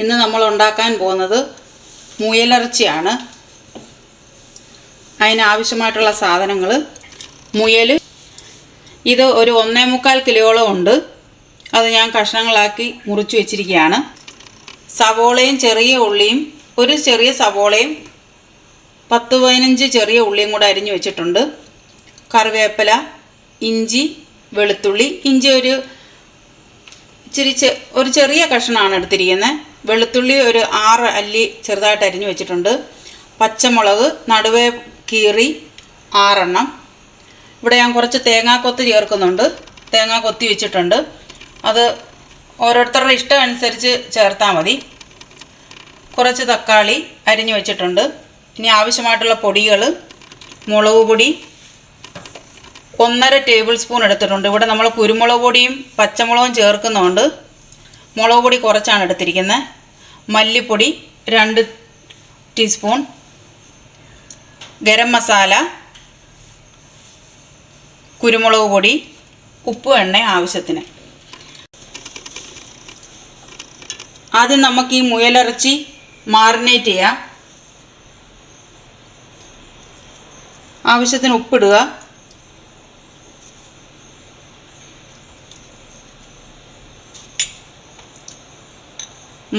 ഇന്ന് നമ്മൾ ഉണ്ടാക്കാൻ പോകുന്നത് മുയലിറച്ചിയാണ്. അതിനാവശ്യമായിട്ടുള്ള സാധനങ്ങൾ മുയൽ ഇത് ഒരു ഒന്നേ മുക്കാൽ കിലോളം ഉണ്ട്. അത് ഞാൻ കഷ്ണങ്ങളാക്കി മുറിച്ച് വെച്ചിരിക്കുകയാണ്. സവോളയും ചെറിയ ഉള്ളിയും ഒരു ചെറിയ സവോളയും പത്ത് പതിനഞ്ച് ചെറിയ ഉള്ളിയും കൂടെ അരിഞ്ഞു വെച്ചിട്ടുണ്ട്. കറിവേപ്പില ഇഞ്ചി വെളുത്തുള്ളി. ഇഞ്ചി ഒരു ഇച്ചിരി ഒരു ചെറിയ കഷ്ണമാണ് എടുത്തിരിക്കുന്നത്. വെളുത്തുള്ളി ഒരു ആറ് അല്ലി ചെറുതായിട്ട് അരിഞ്ഞു വെച്ചിട്ടുണ്ട്. പച്ചമുളക് നടുവേ കീറി ആറെണ്ണം. ഇവിടെ ഞാൻ കുറച്ച് തേങ്ങാക്കൊത്ത് ചേർക്കുന്നുണ്ട്. തേങ്ങ കൊത്തി വെച്ചിട്ടുണ്ട്. അത് ഓരോരുത്തരുടെ ഇഷ്ടം അനുസരിച്ച് ചേർത്താൽ മതി. കുറച്ച് തക്കാളി അരിഞ്ഞു വെച്ചിട്ടുണ്ട്. ഇനി ആവശ്യമായിട്ടുള്ള പൊടികൾ മുളക് പൊടി ഒന്നര ടേബിൾ സ്പൂൺ എടുത്തിട്ടുണ്ട്. ഇവിടെ നമ്മൾ കുരുമുളക് പൊടിയും പച്ചമുളകും ചേർക്കുന്നുണ്ട്. മുളക് പൊടി കുറച്ചാണ് എടുത്തിരിക്കുന്നത്. മല്ലിപ്പൊടി രണ്ട് ടീസ്പൂൺ. ഗരം മസാല കുരുമുളക് പൊടി ഉപ്പ് എണ്ണ ആവശ്യത്തിന്. ആദ്യം നമുക്ക് ഈ മുയലിറച്ചി മാറിനേറ്റ് ചെയ്യാം. ആവശ്യത്തിന് ഉപ്പിടുക.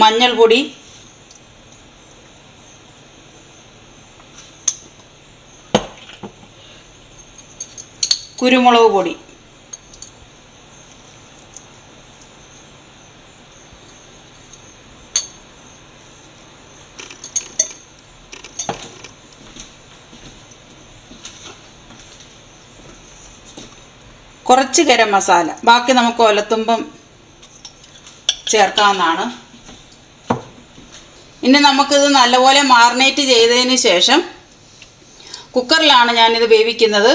മഞ്ഞൾപ്പൊടി. കുരുമുളക് പൊടി. കുറച്ച് ഗരം മസാല. ബാക്കി നമുക്ക് ഒലത്തുമ്പം ചേർക്കാവുന്നതാണ്. ഇനി നമുക്കിത് നല്ലപോലെ മാറിനേറ്റ് ചെയ്തതിന് ശേഷം കുക്കറിലാണ് ഞാനിത് വേവിക്കുന്നത്.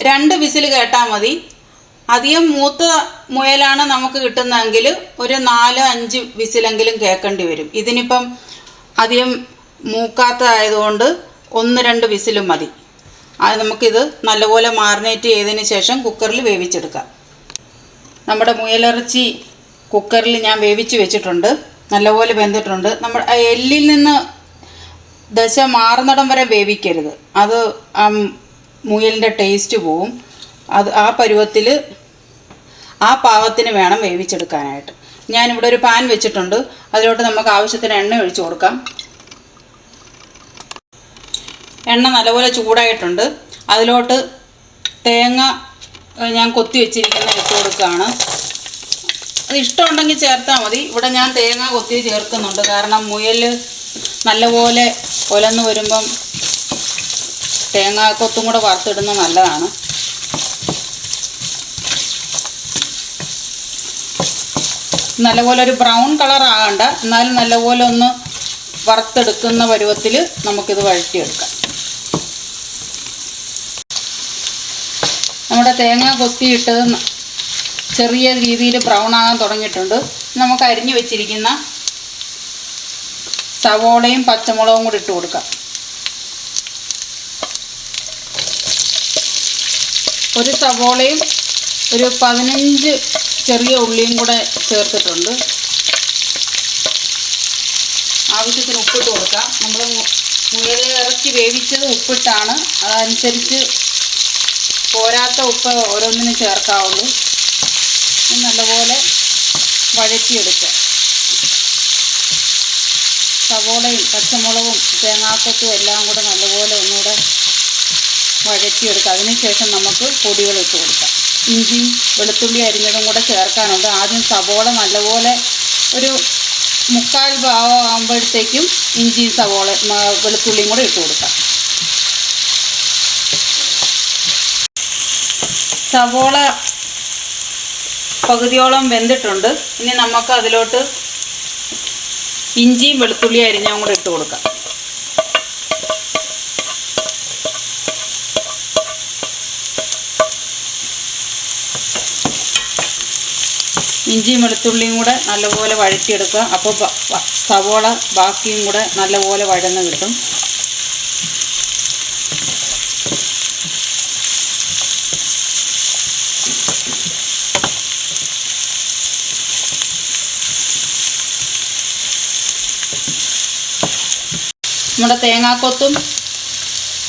രണ്ട് വിസിൽ കേട്ടാൽ മതി. അധികം മൂത്ത മുയലാണ് നമുക്ക് കിട്ടുന്നതെങ്കിൽ ഒരു നാല് അഞ്ച് വിസിലെങ്കിലും കേൾക്കേണ്ടി വരും. ഇതിനിപ്പം അധികം മൂക്കാത്തതായതുകൊണ്ട് ഒന്ന് രണ്ട് വിസിലും മതി. അത് നമുക്കിത് നല്ലപോലെ മാറിനേറ്റ് ചെയ്തതിന് ശേഷം കുക്കറിൽ വേവിച്ചെടുക്കാം. നമ്മുടെ മുയലിറച്ചി കുക്കറിൽ ഞാൻ വേവിച്ച് വെച്ചിട്ടുണ്ട്. നല്ലപോലെ വെന്തിട്ടുണ്ട്. നമ്മൾ എല്ലിൽ നിന്ന് ദശ മാറുന്നിടം വരെ വേവിക്കരുത്. അത് മുയലിന്റെ ടേസ്റ്റ് പോവും. അത് ആ പരുവത്തിൽ ആ പാകത്തിന് വേണം വേവിച്ചെടുക്കാനായിട്ട്. ഞാനിവിടെ ഒരു പാൻ വെച്ചിട്ടുണ്ട്. അതിലോട്ട് നമുക്ക് ആവശ്യത്തിന് എണ്ണ ഒഴിച്ചു കൊടുക്കാം. എണ്ണ നല്ലപോലെ ചൂടായിട്ടുണ്ട്. അതിലോട്ട് തേങ്ങ ഞാൻ കൊത്തി വെച്ചിരിക്കുന്ന ഇട്ട് കൊടുക്കുകയാണ്. അത് ഇഷ്ടമുണ്ടെങ്കിൽ ചേർത്താൽ മതി. ഇവിടെ ഞാൻ തേങ്ങ കൊത്തി ചേർക്കുന്നുണ്ട്. കാരണം മുയൽ നല്ലപോലെ ഒലന്ന് വരുമ്പം തേങ്ങ കൊത്തും കൂടെ വറുത്തിടുന്നത് നല്ലതാണ്. നല്ലപോലെ ഒരു ബ്രൗൺ കളർ ആകണ്ട. എന്നാലും നല്ലപോലെ ഒന്ന് വറുത്തെടുക്കുന്ന പരുവത്തിൽ നമുക്കിത് വഴറ്റിയെടുക്കാം. നമ്മുടെ തേങ്ങ കൊത്തിയിട്ടത് ചെറിയ രീതിയിൽ ബ്രൗൺ ആകാൻ തുടങ്ങിയിട്ടുണ്ട്. നമുക്ക് അരിഞ്ഞു വെച്ചിരിക്കുന്ന സവോളയും പച്ചമുളകും കൂടി ഇട്ട് കൊടുക്കാം. ഒരു സവോളയും ഒരു പതിനഞ്ച് ചെറിയ ഉള്ളിയും കൂടെ ചേർത്തിട്ടുണ്ട്. ആവശ്യത്തിന് ഉപ്പിട്ട് കൊടുക്കാം. നമ്മൾ ഇറക്കി വേവിച്ചത് ഉപ്പിട്ടാണ്. അതനുസരിച്ച് പോരാത്ത ഉപ്പ് ഓരോന്നിനും ചേർക്കാവുള്ളൂ. നല്ലപോലെ വഴറ്റിയെടുക്കുക. സവോളയും പച്ചമുളകും തേങ്ങാക്കൊത്തും എല്ലാം കൂടെ നല്ലപോലെ ഒന്നുകൂടെ വഴറ്റിയെടുക്കുക. അതിനുശേഷം നമുക്ക് പൊടികൾ ഇട്ട് കൊടുക്കാം. ഇഞ്ചി വെളുത്തുള്ളി അരിഞ്ഞതും കൂടെ ചേർക്കാനുണ്ട്. ആദ്യം സവോള നല്ലപോലെ ഒരു മുക്കാൽ ഭാവം ആകുമ്പോഴത്തേക്കും ഇഞ്ചി സവോള വെളുത്തുള്ളിയും കൂടെ ഇട്ട് കൊടുക്കാം. സവോള പകുതിയോളം വെന്തിട്ടുണ്ട്. ഇനി നമുക്ക് അതിലോട്ട് ഇഞ്ചിയും വെളുത്തുള്ളി അരിഞ്ഞും കൂടെ ഇട്ട് കൊടുക്കാം. ഇഞ്ചിയും വെളുത്തുള്ളിയും കൂടെ നല്ലപോലെ വഴറ്റിയെടുക്കുക. അപ്പോൾ സവോള ബാക്കിയും കൂടെ നല്ലപോലെ വഴന്ന് കിട്ടും. നമ്മുടെ തേങ്ങാക്കൊത്തും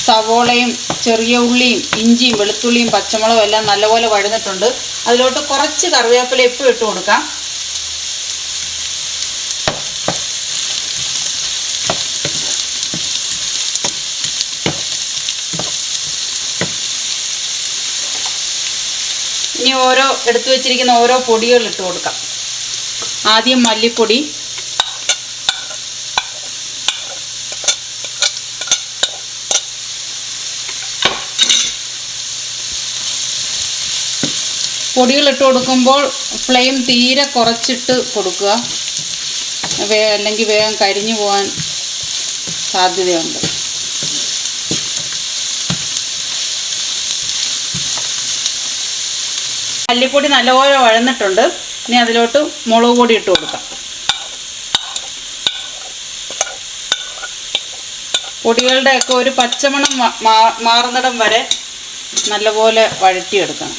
സവോളയും ചെറിയ ഉള്ളിയും ഇഞ്ചിയും വെളുത്തുള്ളിയും പച്ചമുളകും എല്ലാം നല്ലപോലെ വഴുന്നിട്ടുണ്ട്. അതിലോട്ട് കുറച്ച് കറിവേപ്പില ഇപ്പം ഇട്ട് കൊടുക്കാം. ഇനി ഓരോ എടുത്തു വെച്ചിരിക്കുന്ന ഓരോ പൊടികൾ ഇട്ട് കൊടുക്കാം. ആദ്യം മല്ലിപ്പൊടി പൊടികൾ ഇട്ട് കൊടുക്കുമ്പോൾ ഫ്ലെയിം തീരെ കുറച്ചിട്ട് കൊടുക്കുക. വേ അല്ലെങ്കിൽ വേഗം കരിഞ്ഞു പോകാൻ സാധ്യതയുണ്ട്. മല്ലിപ്പൊടി നല്ലപോലെ വഴന്നിട്ടുണ്ട്. ഇനി അതിലോട്ട് മുളക് പൊടി ഇട്ട് കൊടുക്കാം. പൊടികളുടെയൊക്കെ ഒരു പച്ചമണം മാറുന്നിടം വരെ നല്ലപോലെ വഴറ്റിയെടുക്കണം.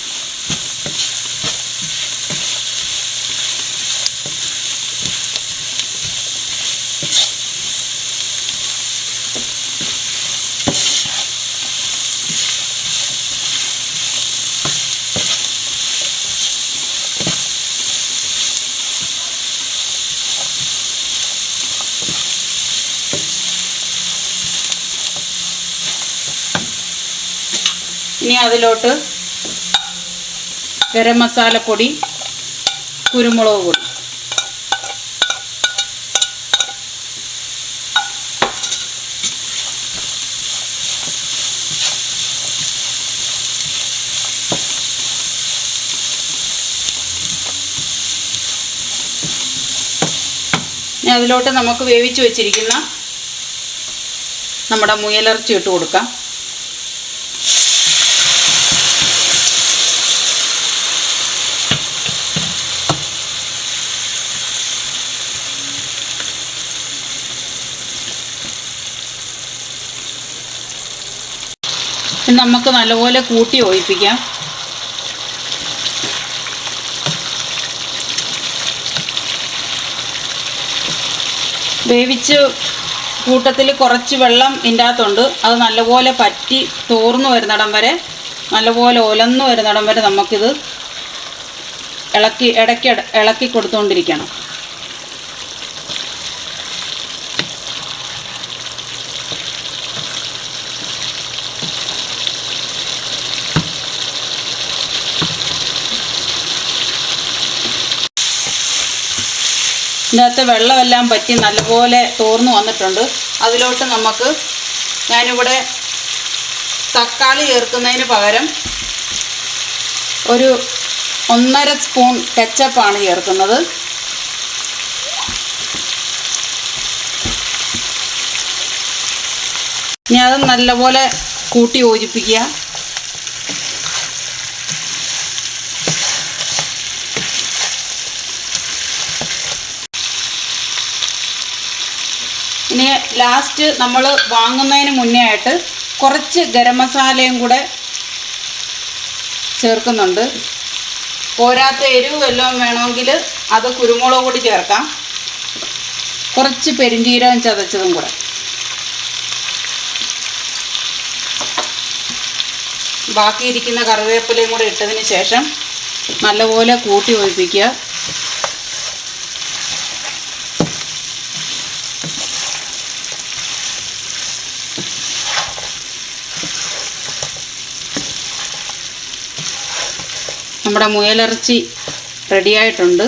ഇനി അതിലോട്ട് ഗരം മസാലപ്പൊടി കുരുമുളക് പൊടി. അതിലോട്ട് നമുക്ക് വേവിച്ച് വെച്ചിരിക്കുന്ന നമ്മുടെ മുയലിറച്ചി ഇട്ട് കൊടുക്കാം. നമുക്ക് നല്ലപോലെ കൂട്ടി ഒഴിപ്പിക്കാം വേവിച്ച് കൂട്ടത്തിൽ കുറച്ച് വെള്ളം ഇതിന്റെ അകത്തുണ്ട് അത് നല്ലപോലെ പറ്റി തോർന്നു വരുന്നിടം വരെ നല്ലപോലെ ഒലന്നു വരുന്നിടം വരെ നമുക്കിത് ഇളക്കി ഇടയ്ക്ക് ഇളക്കി കൊടുത്തുകൊണ്ടിരിക്കണം. ഇതിനകത്ത് വെള്ളമെല്ലാം പറ്റി നല്ലപോലെ തോർന്നു വന്നിട്ടുണ്ട്. അതിലോട്ട് നമുക്ക് ഞാനിവിടെ തക്കാളി ചേർക്കുന്നതിന് പകരം ഒരു ഒന്നര സ്പൂൺ കെച്ചപ്പാണ് ചേർക്കുന്നത്. ഇനി അത് നല്ലപോലെ കൂട്ടി യോജിപ്പിക്കുക ഇനി ലാസ്റ്റ് നമ്മൾ വാങ്ങുന്നതിന് മുന്നേ ആയിട്ട് കുറച്ച് ഗരം മസാലയും കൂടെ ചേർക്കുന്നുണ്ട്. പോരാത്ത എരിവ് വല്ലതും വേണമെങ്കിൽ അത് കുരുമുളക് കൂടി ചേർക്കാം. കുറച്ച് പെരിഞ്ചീരകം ചതച്ചതും കൂടെ. ബാക്കിയിരിക്കുന്ന കറിവേപ്പിലയും കൂടെ ഇട്ടതിന് ശേഷം നല്ലപോലെ കൂട്ടി ഒഴിപ്പിക്കുക. നമ്മുടെ മുയലിറച്ചി റെഡിയായിട്ടുണ്ട്